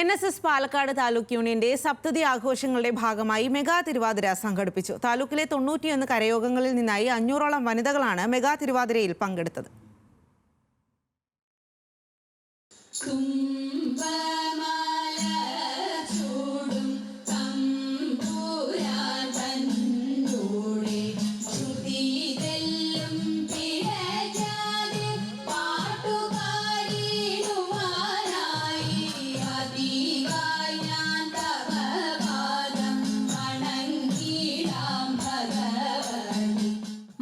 N S S Palakkad taluk യൂണിയന്റെ സപ്തതി ആഘോഷങ്ങളുടെ ഭാഗമായി മെഗാ തിരുവാതിര സംഘടിപ്പിച്ചു. താലൂക്കിലെ തൊണ്ണൂറ്റിയൊന്ന് കരയോഗങ്ങളിൽ നിന്നായി അഞ്ഞൂറോളം വനിതകളാണ് മെഗാ തിരുവാതിരയിൽ പങ്കെടുത്തത്.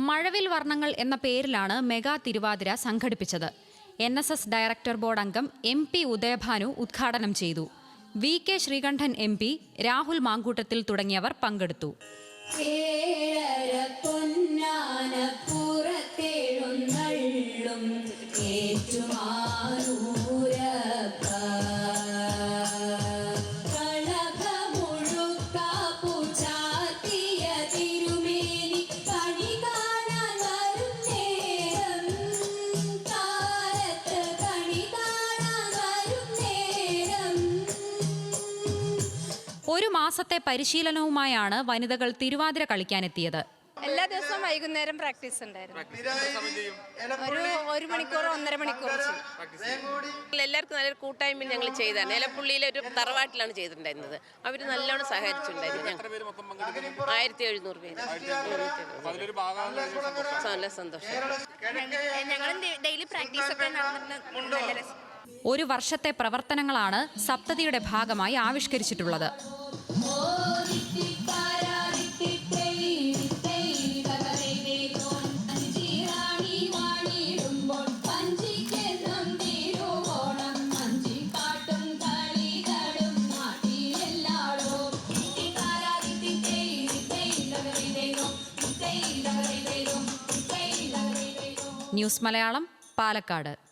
മഴവിൽ വർണങ്ങൾ എന്ന പേരിലാണ് മെഗാ തിരുവാതിര സംഘടിപ്പിച്ചത്. N S S director board അംഗം എം പി ഉദയഭാനു ഉദ്ഘാടനം ചെയ്തു. V K Sreekandan M P Rahul Mamkootathil തുടങ്ങിയവർ പങ്കെടുത്തു. ഒരു മാസത്തെ പരിശീലനവുമായാണ് വനിതകൾ തിരുവാതിര കളിക്കാനെത്തിയത്. എല്ലാ ദിവസവും വൈകുന്നേരം പ്രാക്ടീസ് ഉണ്ടായിരുന്നു. ഒരു ഒരു മണിക്കൂർ ഒന്നര മണിക്കൂർ. എല്ലാവർക്കും നല്ലൊരു കൂട്ടായ്മ ഞങ്ങൾ ചെയ്താണ് നിലപ്പുള്ളിയിലെ ഒരു തറവാട്ടിലാണ് ചെയ്തിട്ടുണ്ടായിരുന്നത്. അവർ നല്ലോണം സഹകരിച്ചിട്ടുണ്ടായിരുന്നു ആയിരത്തി എഴുന്നൂറ് പേര് നല്ല സന്തോഷം. ഞങ്ങളും ഡെയിലി പ്രാക്ടീസ് ഒക്കെ ഒരു വർഷത്തെ പ്രവർത്തനങ്ങളാണ് സപ്തതിയുടെ ഭാഗമായി ആവിഷ്കരിച്ചിട്ടുള്ളത്. ന്യൂസ് മലയാളം പാലക്കാട്.